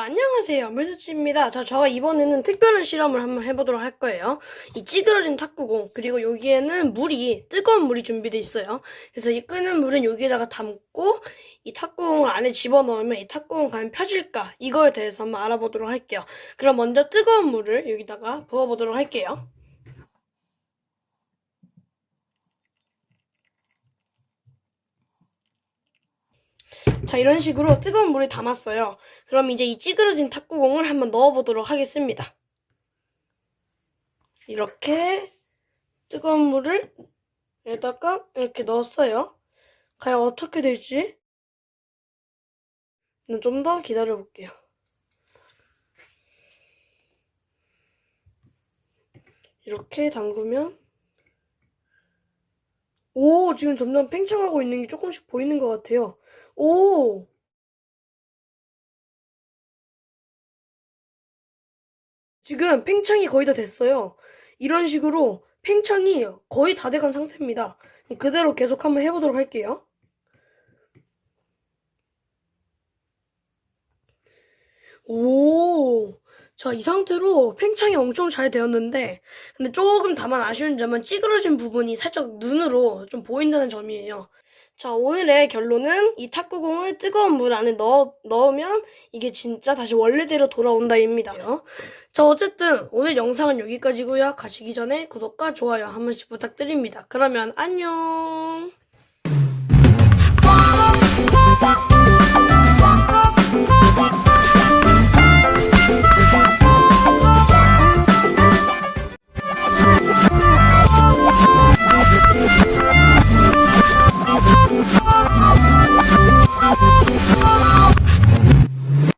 안녕하세요. 물수치입니다. 자, 저가 이번에는 특별한 실험을 한번 해보도록 할 거예요. 이 찌그러진 탁구공, 그리고 여기에는 물이, 뜨거운 물이 준비되어 있어요. 그래서 이 끓는 물은 여기에다가 담고, 이 탁구공을 안에 집어넣으면 이 탁구공 과연 펴질까? 이거에 대해서 한번 알아보도록 할게요. 그럼 먼저 뜨거운 물을 여기다가 부어보도록 할게요. 자, 이런 식으로 뜨거운 물을 담았어요. 그럼 이제 이 찌그러진 탁구공을 한번 넣어보도록 하겠습니다. 이렇게 뜨거운 물을 여기다가 이렇게 넣었어요. 과연 어떻게 될지 좀 더 기다려 볼게요. 이렇게 담그면 오, 지금 점점 팽창하고 있는 게 조금씩 보이는 것 같아요. 오! 지금 팽창이 거의 다 됐어요. 이런 식으로 팽창이 거의 다 돼간 상태입니다. 그대로 계속 한번 해보도록 할게요. 오! 자, 이 상태로 팽창이 엄청 잘 되었는데, 근데 조금 다만 아쉬운 점은 찌그러진 부분이 살짝 눈으로 좀 보인다는 점이에요. 자, 오늘의 결론은 이 탁구공을 뜨거운 물 안에 넣어, 넣으면 이게 진짜 다시 원래대로 돌아온다입니다. 자, 어쨌든 오늘 영상은 여기까지고요. 가시기 전에 구독과 좋아요 한 번씩 부탁드립니다. 그러면 안녕!